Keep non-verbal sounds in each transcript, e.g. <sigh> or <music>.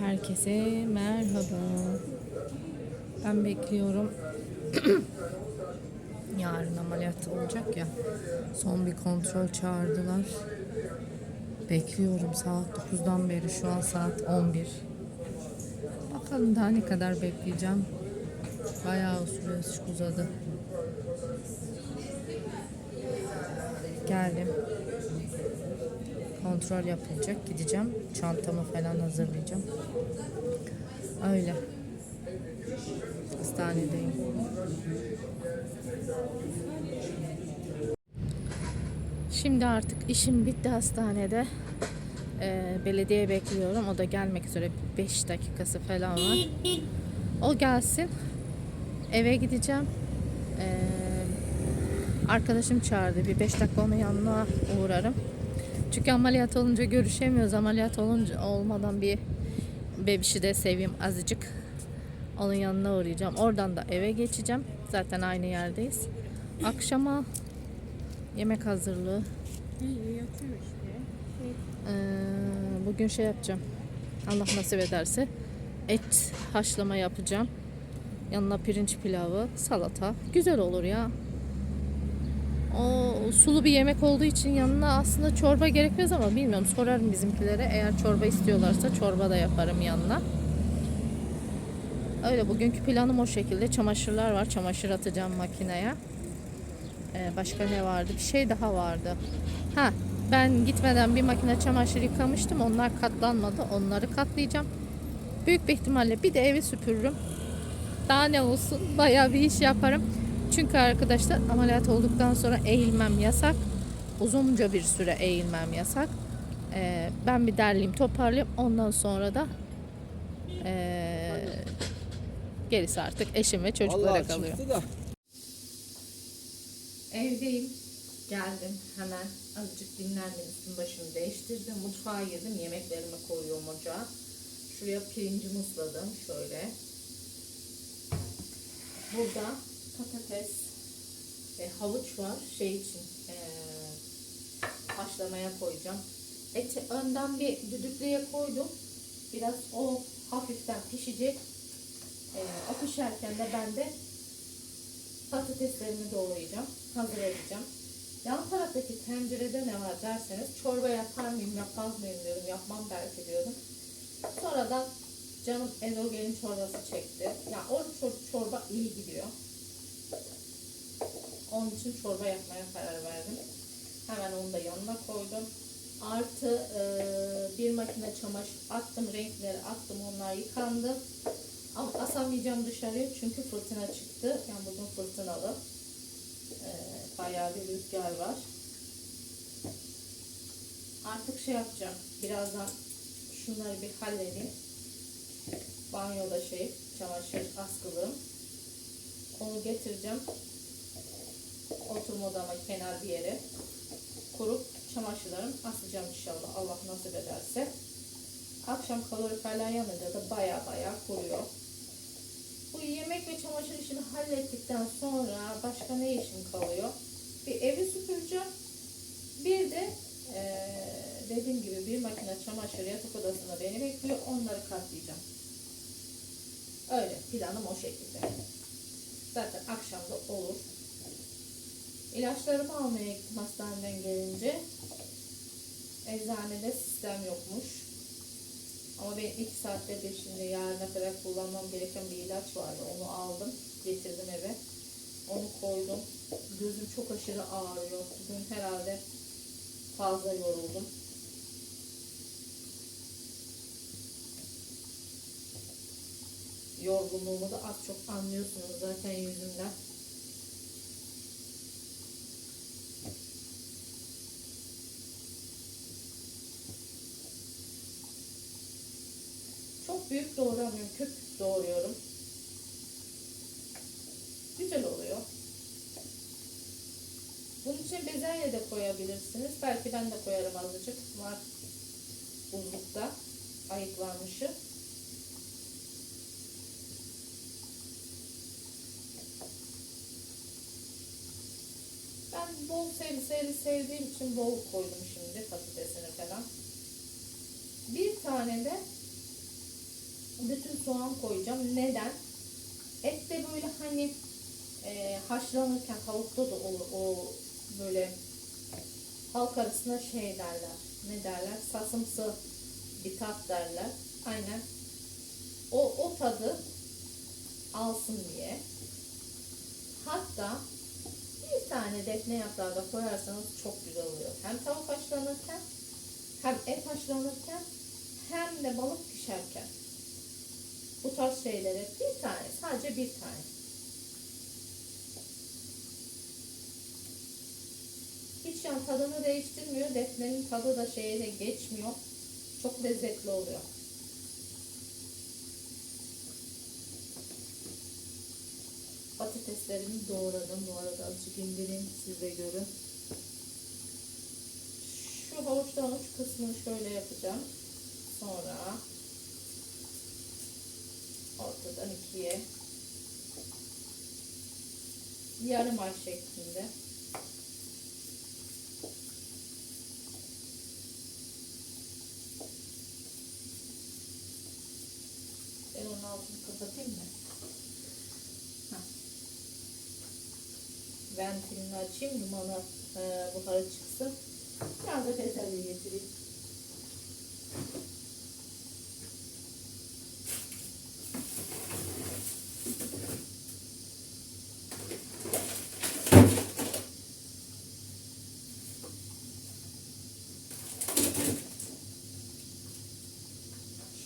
Herkese merhaba. Ben bekliyorum. <clears throat> Yarın ameliyat olacak ya. Son bir kontrol çağırdılar. Bekliyorum saat 9'dan beri. Şu an saat 11. Bakalım daha ne kadar bekleyeceğim. Bayağı süresi uzadı. Geldim. Kontrol yapılacak. Gideceğim. Çantamı falan hazırlayacağım. Öyle. Hastanedeyim. Şimdi artık işim bitti hastanede. Ee, belediye bekliyorum. O da gelmek üzere 5 dakikası falan var. O gelsin. Eve gideceğim. Ee, arkadaşım çağırdı. Bir 5 dakika onun yanına uğrarım. Çünkü ameliyat olunca görüşemiyoruz. Ameliyat olunca olmadan bir bebişi de seveyim azıcık. Onun yanına uğrayacağım. Oradan da eve geçeceğim. Zaten aynı yerdeyiz. Akşama yemek hazırlığı. Ee, bugün şey yapacağım. Allah nasip ederse et haşlama yapacağım. Yanına pirinç pilavı, salata. Güzel olur ya. O sulu bir yemek olduğu için yanına aslında çorba gerekmez ama bilmiyorum sorarım bizimkilere. Eğer çorba istiyorlarsa çorba da yaparım yanına. Öyle bugünkü planım o şekilde. Çamaşırlar var. Çamaşır atacağım makineye. Ee, başka ne vardı? Bir şey daha vardı. Ha, ben gitmeden bir makine çamaşır yıkamıştım. Onlar katlanmadı. Onları katlayacağım. Büyük bir ihtimalle bir de evi süpürürüm. Daha ne olsun? Bayağı bir iş yaparım. Çünkü arkadaşlar ameliyat olduktan sonra eğilmem yasak. Uzunca bir süre eğilmem yasak. Ee, ben bir derleyeyim toparlayayım. Ondan sonra da ee, gerisi artık eşim ve çocuklara Vallahi kalıyor. çıktı da. Evdeyim. Geldim hemen azıcık dinlendim. Üstüm başımı değiştirdim. Mutfağa girdim. Yemeklerimi koyuyorum ocağa. Şuraya pirincimi ısladım. Şöyle. Burada patates ve havuç var. Şey için eee haşlamaya koyacağım. Eti önden bir düdüklüye koydum. Biraz o hafiften pişecek. Eee o pişerken de ben de patateslerimi doğrayacağım. Hazır edeceğim. Yan taraftaki tencerede ne var derseniz çorba yapar mıyım yapmaz mıyım diyorum. Yapmam belki diyorum. Sonradan canım ezogelin çorbası çekti. Ya yani o çor- çorba iyi gidiyor. Onun için çorba yapmaya karar verdim. Hemen onu da yanına koydum. Artı e, bir makine çamaşır attım, renkleri attım, onlar yıkandı. Ama asamayacağım dışarıya çünkü fırtına çıktı. Yani bugün fırtınalı. E, bayağı bir rüzgar var. Artık şey yapacağım. Birazdan şunları bir halledeyim. Banyoda şey, çamaşır askılığım. Onu getireceğim oturma odama kenar bir yere kurup çamaşırlarımı asacağım inşallah Allah nasip ederse. Akşam kaloriferler yanınca da baya baya kuruyor. Bu yemek ve çamaşır işini hallettikten sonra başka ne işim kalıyor? Bir evi süpüreceğim. Bir de eee, dediğim gibi bir makine çamaşır yatak odasında beni bekliyor. Onları katlayacağım. Öyle planım o şekilde. Zaten akşam da olur. İlaçlarımı almaya gittim hastaneden gelince. Eczanede sistem yokmuş. Ama benim iki saatte bir şimdi yarına kadar kullanmam gereken bir ilaç vardı. Onu aldım, getirdim eve. Onu koydum. Gözüm çok aşırı ağrıyor. Bugün herhalde fazla yoruldum. Yorgunluğumu da az çok anlıyorsunuz zaten yüzümden. Büyük doğramıyorum. Küp doğruyorum. Güzel oluyor. Bunun için bezelye de koyabilirsiniz. Belki ben de koyarım azıcık. Var buzlukta ayıklanmışı. Ben bol sebzeleri sevdiğim için bol koydum şimdi patatesini falan. Bir tane de bütün soğan koyacağım. Neden? Et de böyle hani e, haşlanırken tavukta da olur o böyle halk arasında şey derler. Ne derler? Sasımsı bir tat derler. Aynen. O, o tadı alsın diye. Hatta bir tane defne yaprağı da koyarsanız çok güzel oluyor. Hem tavuk haşlanırken hem et haşlanırken hem de balık pişerken. Bu tarz şeylere bir tane, sadece bir tane. Hiç yani tadını değiştirmiyor. Defnenin tadı da şeye de geçmiyor. Çok lezzetli oluyor. Patateslerimi doğradım. Bu arada azıcık indireyim siz de görün. Şu havuçtan uç kısmını şöyle yapacağım. Sonra ortadan ikiye yarım ay şeklinde ben onun altını kapatayım mı? Ventilini açayım dumanı e, buharı çıksın. Biraz da bezelye getireyim.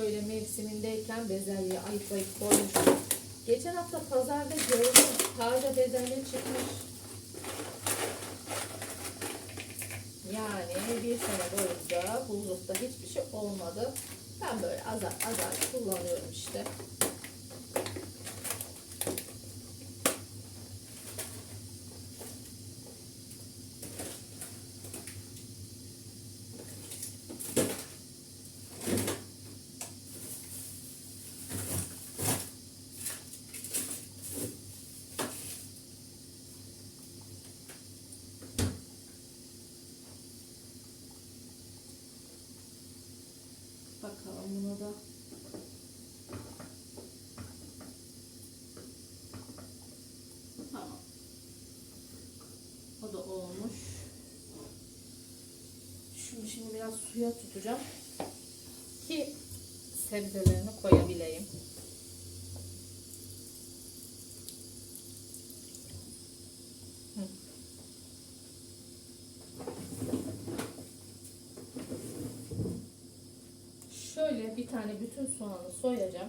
Şöyle mevsimindeyken bezelye ayıklayıp koymuşum. Geçen hafta pazarda gördüm. Taze bezelye çıkmış. Yani bir sene boyunca buzlukta hiçbir şey olmadı. Ben böyle azar azar kullanıyorum işte. Bakalım buna da. Tamam. O da olmuş. Şunu şimdi biraz suya tutacağım. Ki sebzelerini koyabileyim. Bir tane bütün soğanı soyacağım.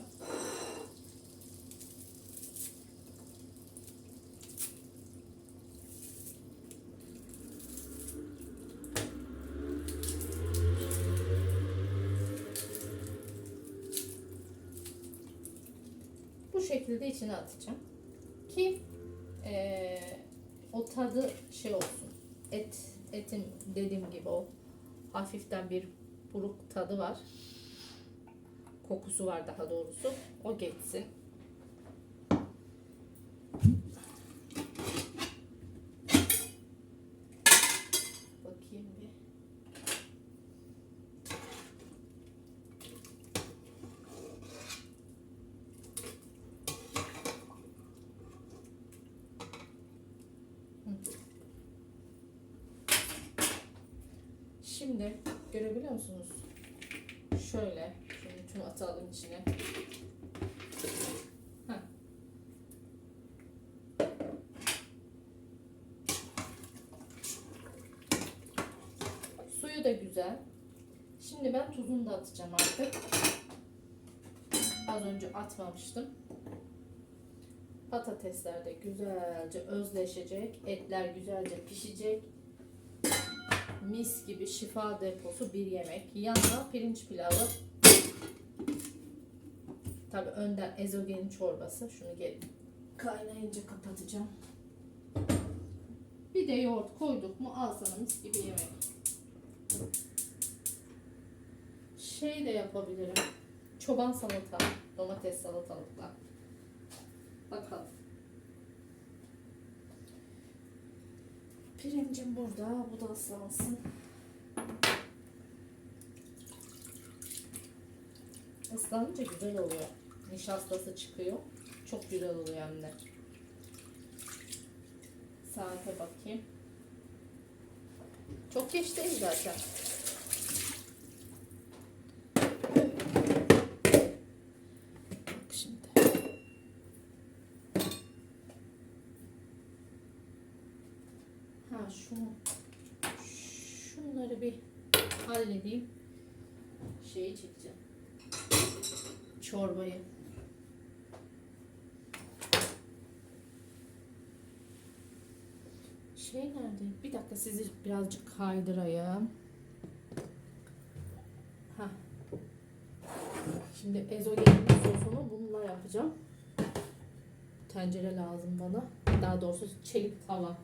Bu şekilde içine atacağım. Ki eee, o tadı şey olsun. Et etin dediğim gibi o hafiften bir buruk tadı var. Kokusu var daha doğrusu. O geçsin. Bakayım bir. Şimdi görebiliyor musunuz? Şöyle, şunu atalım içine. Heh. Suyu da güzel. Şimdi ben tuzunu da atacağım artık. Az önce atmamıştım. Patatesler de güzelce özleşecek. Etler güzelce pişecek. Mis gibi şifa deposu bir yemek. Yanına pirinç pilavı. Tabi önden ezogelin çorbası. Şunu gel kaynayınca kapatacağım. Bir de yoğurt koyduk mu al sana mis gibi yemek. Şey de yapabilirim. Çoban salata, domates salatalıkla. Bakalım. Pirincim burada, bu da ıslansın. Islanınca güzel oluyor. Nişastası çıkıyor. Çok güzel oluyor hem de. Saate bakayım. Çok geç değil zaten. Ha şunu şunları bir halledeyim. Şeyi çekeceğim. Çorbayı. Şey nerede? Bir dakika sizi birazcık kaydırayım. Ha. Şimdi ezogelin sosunu bununla yapacağım. Tencere lazım bana. Daha doğrusu çelik tava.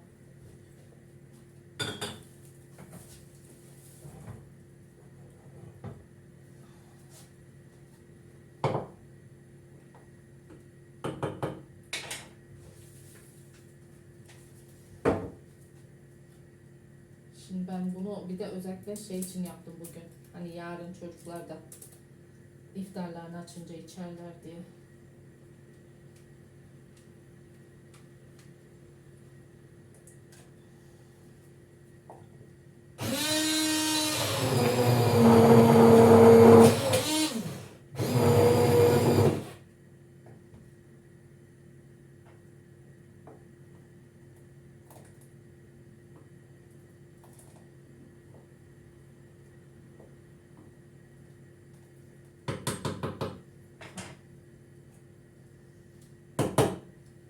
Şimdi ben bunu bir de özellikle şey için yaptım bugün. Hani yarın çocuklar da iftarlarını açınca içerler diye.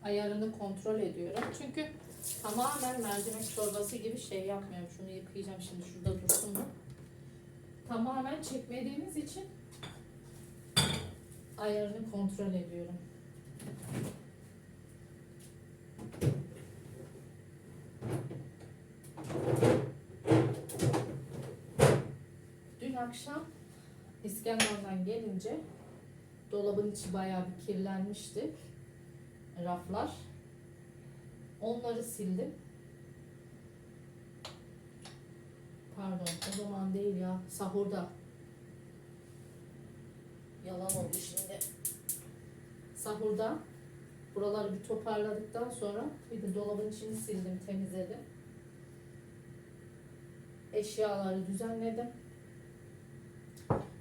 Ayarını kontrol ediyorum. Çünkü tamamen mercimek çorbası gibi şey yapmıyorum. Şunu yıkayacağım şimdi şurada dursun mu? Tamamen çekmediğimiz için ayarını kontrol ediyorum. Dün akşam İskenderun'dan gelince dolabın içi bayağı bir kirlenmişti raflar. Onları sildim. Pardon, o zaman değil ya. Sahurda. Yalan oldu şimdi. Sahurda buraları bir toparladıktan sonra bir de dolabın içini sildim, temizledim. Eşyaları düzenledim.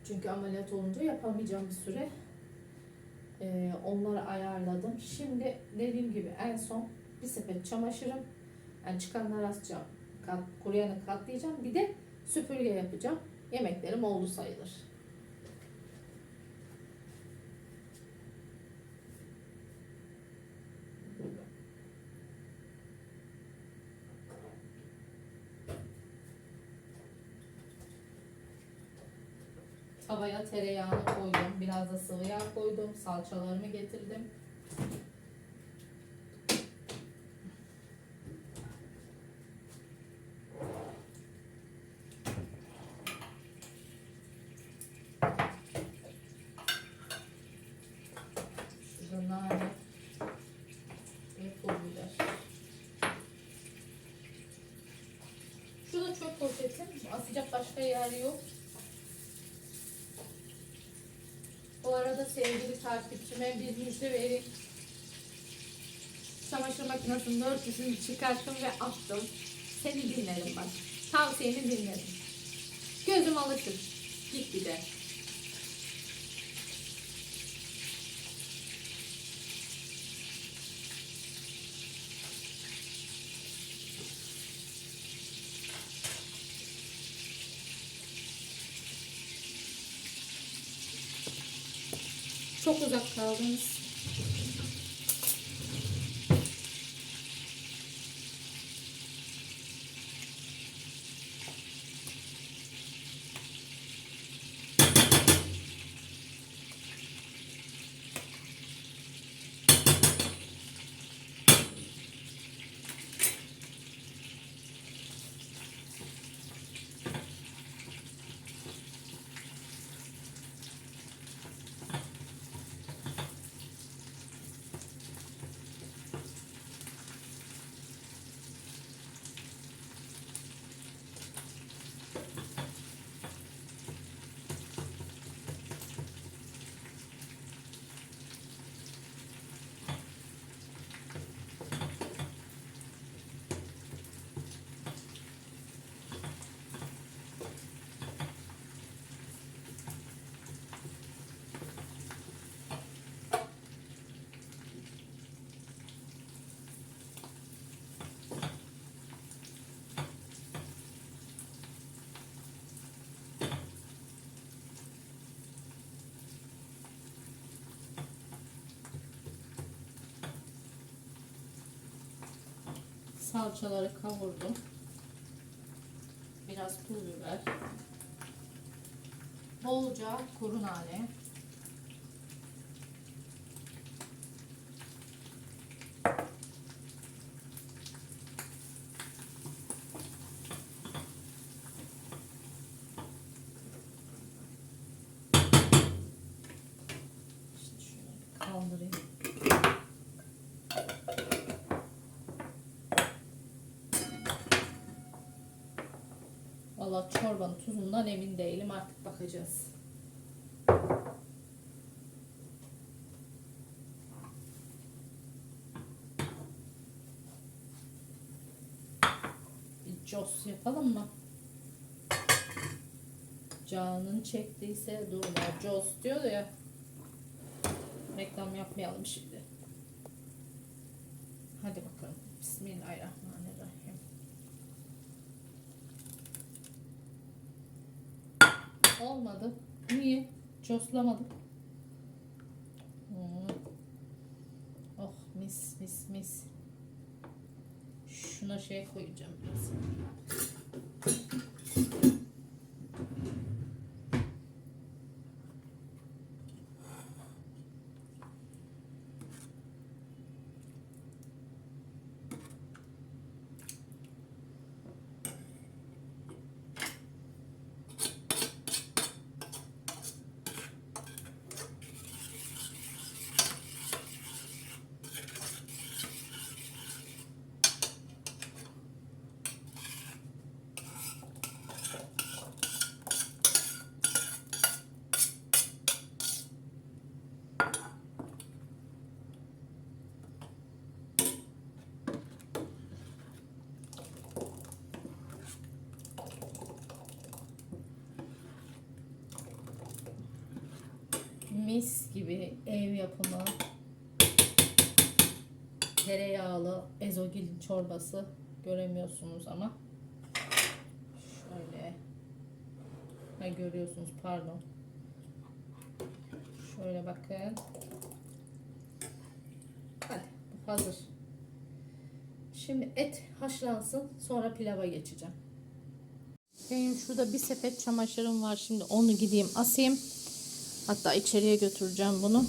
Çünkü ameliyat olunca yapamayacağım bir süre. Ee, onları ayarladım. Şimdi dediğim gibi en son bir sepet çamaşırım. Yani çıkanları asacağım. Kat, kuruyanı katlayacağım. Bir de süpürge yapacağım. Yemeklerim oldu sayılır. Tavaya tereyağını koydum. Biraz da sıvı yağ koydum. Salçalarımı getirdim. Şurada çöp poşetim. Asacak başka yer yok. Bu arada sevgili takipçime bir müjde vereyim. Çamaşır makinesinin örtüsünü çıkarttım ve attım. Seni dinlerim bak. Tavsiyeni dinlerim. Gözüm alışır. Git bir. Çok salçaları kavurdum. Biraz pul biber. Bolca kuru nane. İşte şunu kaldırayım. Valla çorbanın tuzundan emin değilim. Artık bakacağız. Bir cos yapalım mı? Canın çektiyse durma. Cos diyor ya. Reklam yapmayalım şimdi. Hadi bakalım. Bismillahirrahmanirrahim. Olmadı. Niye? Coslamadık. Hmm. Oh mis mis mis. Şuna şey koyacağım biraz. Mis gibi ev yapımı. Tereyağlı ezogil çorbası göremiyorsunuz ama. Şöyle. Ha görüyorsunuz pardon. Şöyle bakın. Hadi bu hazır. Şimdi et haşlansın sonra pilava geçeceğim. Benim şurada bir sepet çamaşırım var. Şimdi onu gideyim asayım Hatta içeriye götüreceğim bunu.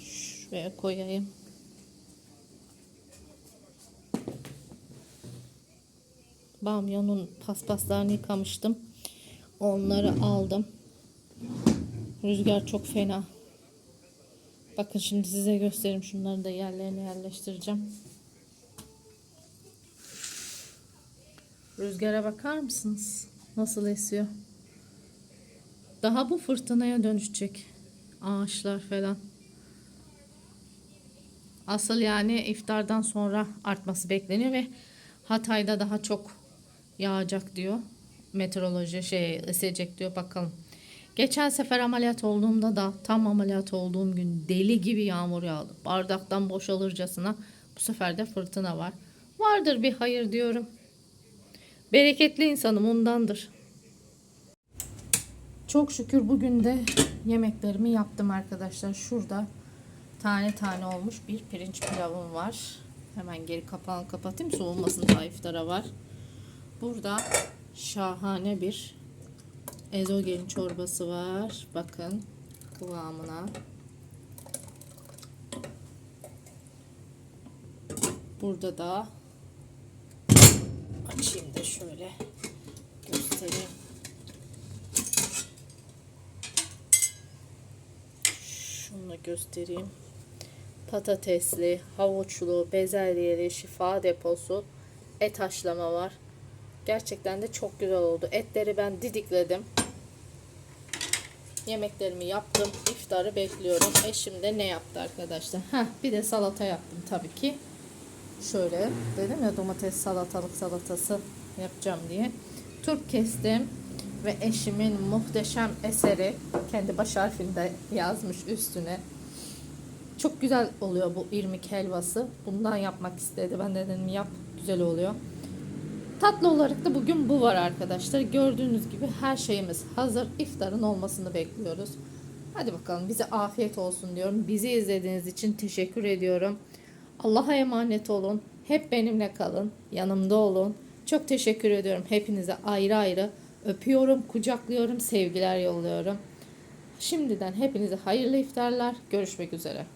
Şuraya koyayım. Bamyonun paspaslarını yıkamıştım. Onları aldım. Rüzgar çok fena. Bakın şimdi size göstereyim. Şunları da yerlerine yerleştireceğim. Rüzgara bakar mısınız? Nasıl esiyor? Daha bu fırtınaya dönüşecek. Ağaçlar falan. Asıl yani iftardan sonra artması bekleniyor ve Hatay'da daha çok yağacak diyor. Meteoroloji şey esecek diyor bakalım. Geçen sefer ameliyat olduğumda da tam ameliyat olduğum gün deli gibi yağmur yağdı. Bardaktan boşalırcasına bu sefer de fırtına var. Vardır bir hayır diyorum. Bereketli insanım ondandır. Çok şükür bugün de yemeklerimi yaptım arkadaşlar. Şurada tane tane olmuş bir pirinç pilavım var. Hemen geri kapağını kapatayım soğumasın daha iftara var. Burada şahane bir ezogelin çorbası var. Bakın kıvamına. Burada da açayım da şöyle göstereyim. Şunu da göstereyim. Patatesli, havuçlu, bezelyeli, şifa deposu, et haşlama var. Gerçekten de çok güzel oldu. Etleri ben didikledim. Yemeklerimi yaptım. İftarı bekliyorum. Eşim de ne yaptı arkadaşlar? Heh, bir de salata yaptım tabii ki. Şöyle dedim ya domates salatalık salatası yapacağım diye. Turp kestim ve eşimin muhteşem eseri kendi baş harfinde yazmış üstüne. Çok güzel oluyor bu irmik helvası. Bundan yapmak istedi. Ben de dedim yap güzel oluyor. Tatlı olarak da bugün bu var arkadaşlar. Gördüğünüz gibi her şeyimiz hazır. İftarın olmasını bekliyoruz. Hadi bakalım bize afiyet olsun diyorum. Bizi izlediğiniz için teşekkür ediyorum. Allah'a emanet olun. Hep benimle kalın. Yanımda olun. Çok teşekkür ediyorum hepinize ayrı ayrı. Öpüyorum, kucaklıyorum, sevgiler yolluyorum. Şimdiden hepinize hayırlı iftarlar. Görüşmek üzere.